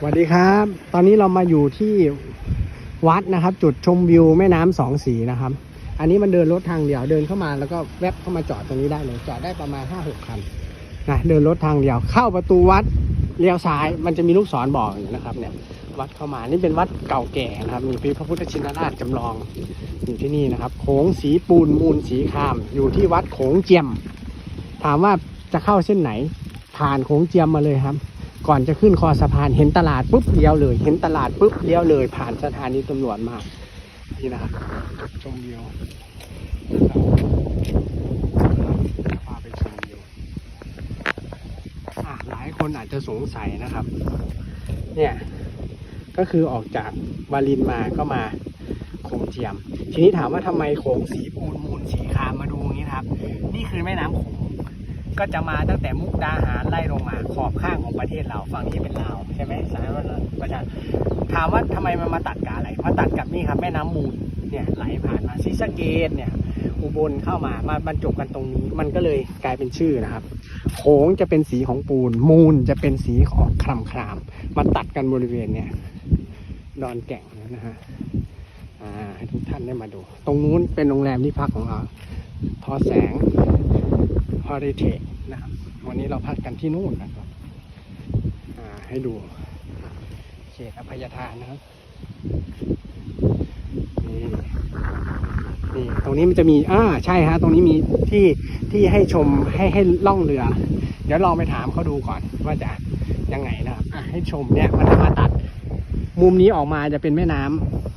สวัสดีครับ ตอนนี้เรามาอยู่ที่วัดนะครับ จุดชมวิวแม่น้ำสองสีนะครับ อันนี้มันเดินรถทางเดียวเดินเข้ามาแล้วก็แวบเข้ามาจอดตรงนี้ได้เลยจอดได้ประมาณห้าหกคันนะเดินรถทางเดียวเข้าประตูวัดเลี้ยวซ้ายมันจะมีลูกศรบอกอยู่นะครับเนี่ยวัดเข้ามานี่เป็นวัดเก่าแก่นะครับ มีพระพุทธชินราชจำลองอยู่ที่นี่นะครับโขงสีปูนมูลสีคาม อยู่ที่วัดโขงเจียม ถามว่าจะเข้าเส้นไหน ผ่านโขงเจียมมาเลยครับ ก่อนจะขึ้นคอสะพานเห็นตลาดปุ๊บเลี้ยวเลย เห็นตลาดปุ๊บเลี้ยวเลย ผ่านสถานีตำรวจมานี่นะครับชมวิวพาไปชมวิวอะหลายคนอาจจะสงสัยนะครับ เนี่ยก็คือออกจากวารินมาก็มาโขงเจียม ทีนี้ถามว่าทำไมโขงสีปูนมูลสีคามมาดูอย่างนี้ครับ นี่คือแม่น้ำโขง ก็จะมาตั้งแต่มุกดาหารไล่ลงมาขอบข้างของประเทศเราฝั่งนี้เป็นลาวใช่ไหมสายวันประชาถามว่าทำไมมันมาตัดกับอะไรมาตัดกับนี่ครับแม่น้ำมูลเนี่ยไหลผ่านมาศรีสะเกดเนี่ยอุบลเข้ามามาบรรจบกันตรงนี้ มันก็เลยกลายเป็นชื่อนะครับโขงจะเป็นสีของปูน มูลจะเป็นสีของครามครามมาตัดกันบริเวณเนี่ยดอนแก่งนะฮะให้ทุกท่านได้มาดู ตรงนู้นเป็นโรงแรมที่พักของเรา ทอแสง ฮอริเทคนะครับ วันนี้เราพักกันที่นู่นนะครับให้ดูเขตอภัยทานนะครับนี่นี่ตรงนี้มันจะมีอ่าใช่ฮะตรงนี้มีที่ที่ให้ชมให้ให้ล่องเรือ เดี๋ยวลองไปถามเขาดูก่อนว่าจะยังไงนะครับอะให้ชมเนี่ยมันจะมาตัด มุมนี้ออกมาจะเป็นแม่น้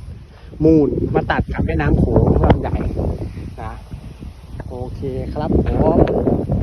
ำมูลมาตัดกับแม่น้ำโขงลำใหญ่นะ โอเคครับผม